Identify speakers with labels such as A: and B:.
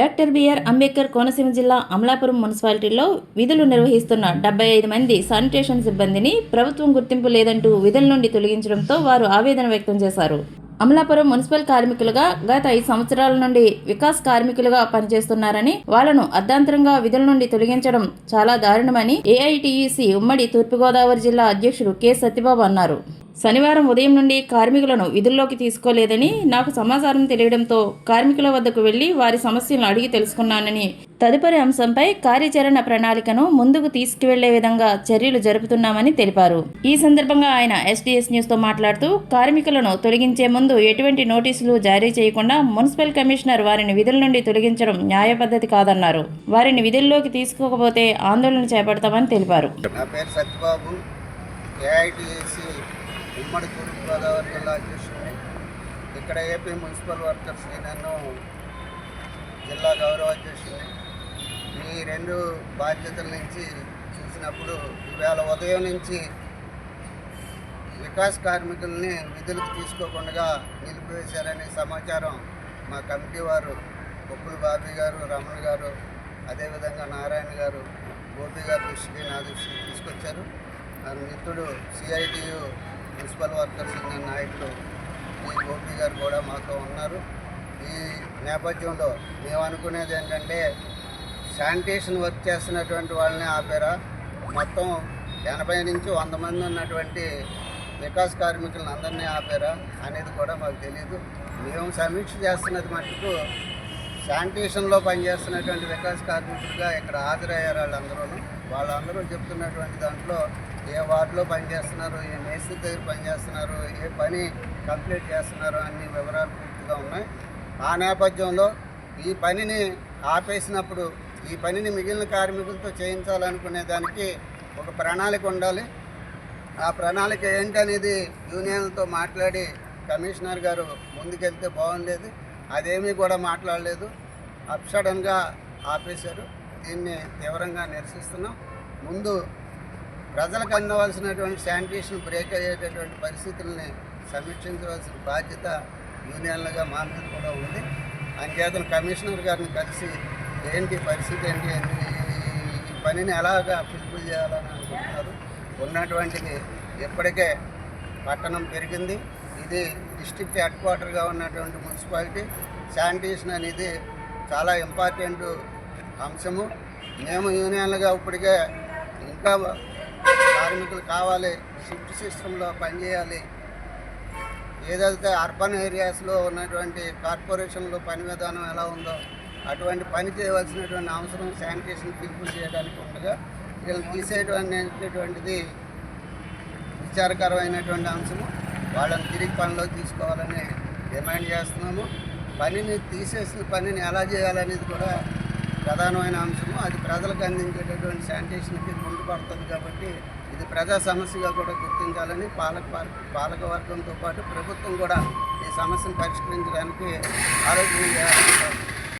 A: Doctor BR Ambedkar Konaseema జిల్లా అమలాపురం మున్సిపాలిటీలో విధులు నిర్వహిస్తున్న డెబ్బై ఐదు మంది శానిటేషన్ సిబ్బందిని ప్రభుత్వం గుర్తింపు లేదంటూ విధుల నుండి తొలగించడంతో వారు ఆవేదన వ్యక్తం చేశారు. అమలాపురం మున్సిపల్ కార్మికులుగా గత ఐదు సంవత్సరాల నుండి వికాస్ కార్మికులుగా పనిచేస్తున్నారని వాళ్ళను అర్ధాంతరంగా విధుల నుండి తొలగించడం చాలా దారుణమని ఏఐటిఈసి ఉమ్మడి తూర్పుగోదావరి జిల్లా అధ్యక్షుడు కె. సత్యబాబు అన్నారు. శనివారం ఉదయం నుండి కార్మికులను విధుల్లోకి తీసుకోలేదని నాకు సమాచారం తెలియడంతో కార్మికుల వద్దకు వెళ్ళి వారి సమస్యలను అడిగి తెలుసుకున్నానని. తదుపరి అంశంపై కార్యాచరణ ప్రణాళికను ముందుకు తీసుకువెళ్ళే విధంగా చర్యలు జరుపుతున్నామని తెలిపారు. ఈ సందర్భంగా ఆయన ఎస్టీఎస్ న్యూస్తో మాట్లాడుతూ కార్మికులను తొలగించే ముందు ఎటువంటి నోటీసులు జారీ చేయకుండా మున్సిపల్ కమిషనర్ వారిని విధుల నుండి తొలగించడం న్యాయ పద్ధతి కాదన్నారు. వారిని విధుల్లోకి తీసుకోకపోతే ఆందోళన చేపడతామని తెలిపారు.
B: ఉమ్మడి తూర్పు గోదావరి జిల్లా అధ్యక్షుడిని ఇక్కడ ఏపీ మున్సిపల్ వర్కర్స్ నన్ను జిల్లా గౌరవ అధ్యక్షుడిని. ఈ రెండు బాధ్యతల నుంచి చూసినప్పుడు ఈవేళ ఉదయం నుంచి వికాస్ కార్మికుల్ని విధులకు తీసుకోకుండా నిలిపివేశారనే సమాచారం మా కమిటీ వారు బొప్పుల బాబీ గారు రమణ గారు అదేవిధంగా నారాయణ గారు గోపి గారు దృష్టికి నా దృష్టికి తీసుకొచ్చారు. నా మిత్రుడు సిఐటియు మున్సిపల్ వర్కర్స్ యూనియన్ నాయకులు ఈ గోపి గారు కూడా మాతో ఉన్నారు. ఈ నేపథ్యంలో మేము అనుకునేది ఏంటంటే శానిటేషన్ వర్క్ చేస్తున్నటువంటి వాళ్ళని ఆపారా? మొత్తం ఎనభై నుంచి వంద మంది ఉన్నటువంటి వికాస్ కార్మికులను అందరినీ ఆపారా అనేది కూడా మాకు తెలియదు మేము సమీక్ష చేస్తున్నది మటుకు శానిటేషన్లో పనిచేస్తున్నటువంటి వికాస్ కార్మికులుగా ఇక్కడ హాజరయ్యారు వాళ్ళందరూ వాళ్ళందరూ చెప్తున్నటువంటి దాంట్లో ఏ వార్డులో పనిచేస్తున్నారు ఏ మేస్త్రి దగ్గర పనిచేస్తున్నారు ఏ పని కంప్లీట్ చేస్తున్నారు అన్ని వివరాలు పూర్తిగా ఉన్నాయి. ఆ నేపథ్యంలో ఈ పనిని ఆపేసినప్పుడు ఈ పనిని మిగిలిన కార్మికులతో చేయించాలనుకునే దానికి ఒక ప్రణాళిక ఉండాలి. ఆ ప్రణాళిక ఏంటనేది యూనియన్లతో మాట్లాడి కమిషనర్ గారు ముందుకెళ్తే బాగుండేది. అదేమీ కూడా మాట్లాడలేదు. అప్ సడన్గా ఆపేశారు. దీన్ని తీవ్రంగా నిరసిస్తున్నాం. ముందు ప్రజలకు అందవలసినటువంటి శానిటేషన్ బ్రేక్ అయ్యేటటువంటి పరిస్థితుల్ని సమీక్షించవలసిన బాధ్యత యూనియన్లుగా మా మీద కూడా ఉంది. అంచేతను కమిషనర్ గారిని కలిసి ఏంటి పరిస్థితి ఏంటి ఈ- పనిని ఎలాగా ఫుల్ఫిల్ చేయాలని అనుకుంటున్నారు? ఉన్నటువంటిది ఇప్పటికే పట్టణం పెరిగింది. ఇది డిస్ట్రిక్ట్ హెడ్ క్వార్టర్గా ఉన్నటువంటి మున్సిపాలిటీ. శానిటేషన్ అనేది చాలా ఇంపార్టెంట్ అంశము. మేము యూనియన్లుగా ఇప్పటికే ఇంకా కార్మికులు కావాలి షిఫ్ట్ సిస్టంలో పనిచేయాలి. ఏదైతే అర్బన్ ఏరియాస్లో ఉన్నటువంటి కార్పొరేషన్లో పని విధానం ఎలా ఉందో అటువంటి పని చేయవలసినటువంటి అవసరం శానిటేషన్ పిలుపు చేయడానికి ఉండగా వీళ్ళని తీసేటువంటిది విచారకరమైనటువంటి అంశము. వాళ్ళని తిరిగి పనిలో తీసుకోవాలని డిమాండ్ చేస్తున్నాము. పనిని తీసేసిన పనిని ఎలా చేయాలనేది కూడా ప్రధానమైన అంశము అది ప్రజలకు అందించేటటువంటి శానిటేషన్కి ముందు పడుతుంది కాబట్టి ఇది ప్రజా సమస్యగా కూడా గుర్తించాలని పాలక పాలకవర్గంతో పాలక వర్గంతో పాటు ప్రభుత్వం కూడా ఈ సమస్యను పరిష్కరించడానికి ఆలోచన చేయాలని